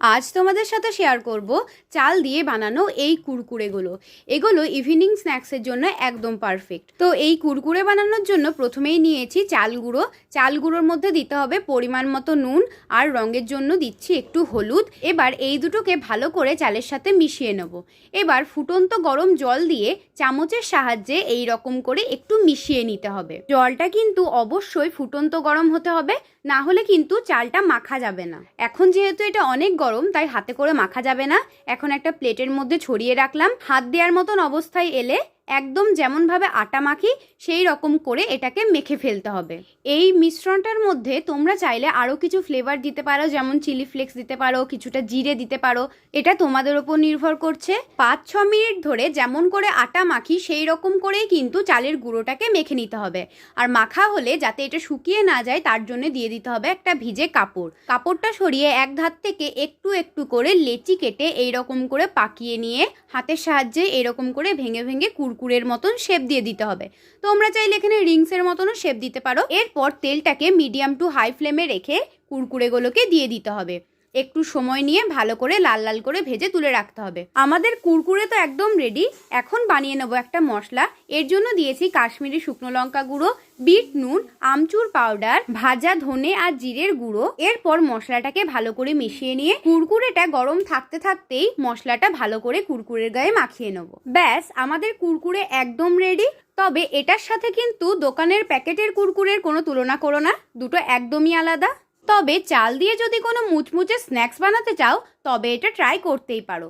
আজ তোমাদের সাথে শেয়ার করব চাল দিয়ে বানানো এই কুরকুরেগুলো। এগুলো ইভিনিং স্ন্যাক্সের জন্য একদম পারফেক্ট তো এই কুরকুরে বানানোর জন্য প্রথমেই নিয়েছি চাল গুঁড়ো। চাল গুঁড়োর মধ্যে দিতে হবে পরিমাণ মতো নুন আর রঙের জন্য দিচ্ছি একটু হলুদ। এবার এই দুটোকে ভালো করে চালের সাথে মিশিয়ে নেব। এবার ফুটন্ত গরম জল দিয়ে চামচের সাহায্যে এই রকম করে একটু মিশিয়ে নিতে হবে। জলটা কিন্তু অবশ্যই ফুটন্ত গরম হতে হবে, না হলে কিন্তু চালটা মাখা যাবে না। এখন যেহেতু এটা অনেক গরম তাই হাতে করে মাখা যাবে না। এখন একটা প্লেটের মধ্যে ছড়িয়ে রাখলাম। হাত দেওয়ার মতন অবস্থায় এলে একদম যেমনভাবে আটা মাখি, সেই রকম করে এটাকে মেখে ফেলতে হবে। এই মিশ্রণটার মধ্যে তোমরা চাইলে আরও কিছু ফ্লেভার দিতে পারো, যেমন চিলি ফ্লেক্স দিতে পারো, কিছুটা জিরে দিতে পারো। এটা তোমাদের ওপর নির্ভর করছে। পাঁচ ছ মিনিট ধরে যেমন করে আটা মাখি, সেই রকম করেই কিন্তু চালের গুঁড়োটাকে মেখে নিতে হবে। আর মাখা হলে যাতে এটা শুকিয়ে না যায়, তার জন্য দিয়ে দিতে হবে একটা ভিজে কাপড়। কাপড়টা সরিয়ে এক ধার থেকে একটু একটু করে লেচি কেটে এই রকম করে পাকিয়ে নিয়ে হাতের সাহায্যে এরকম করে ভেঙে ভেঙে কুরকুরের মতন শেপ দিয়ে দিতে হবে। তোমরা চাইলে এখানে রিংসের মতনও শেপ দিতে পারো। এরপর তেলটাকে মিডিয়াম টু হাই ফ্লেমে রেখে কুরকুরেগুলোকে দিয়ে দিতে হবে। একটু সময় নিয়ে ভালো করে লাল লাল করে ভেজে তুলে রাখতে হবে। আমাদের কুরকুরে তো একদম রেডি এখন বানিয়ে নেব একটা মশলা। এর জন্য দিয়েছি কাশ্মীরি শুকনো লঙ্কা গুঁড়ো, বিট নুন, আমচুর পাউডার ভাজা ধনে আর জিরের গুঁড়ো। এরপর মশলাটাকে ভালো করে মিশিয়ে নিয়ে কুরকুরেটা গরম থাকতে থাকতেই মশলাটা ভালো করে কুরকুরের গায়ে মাখিয়ে নেব। ব্যাস, আমাদের কুরকুরে একদম রেডি তবে এটার সাথে কিন্তু দোকানের প্যাকেটের কুরকুরের কোনো তুলনা করো না। দুটো একদমই আলাদা। তবে চাল দিয়ে যদি কোনো মুচমুচে স্ন্যাক্স বানাতে চাও তবে এটা ট্রাই করতেই পারো।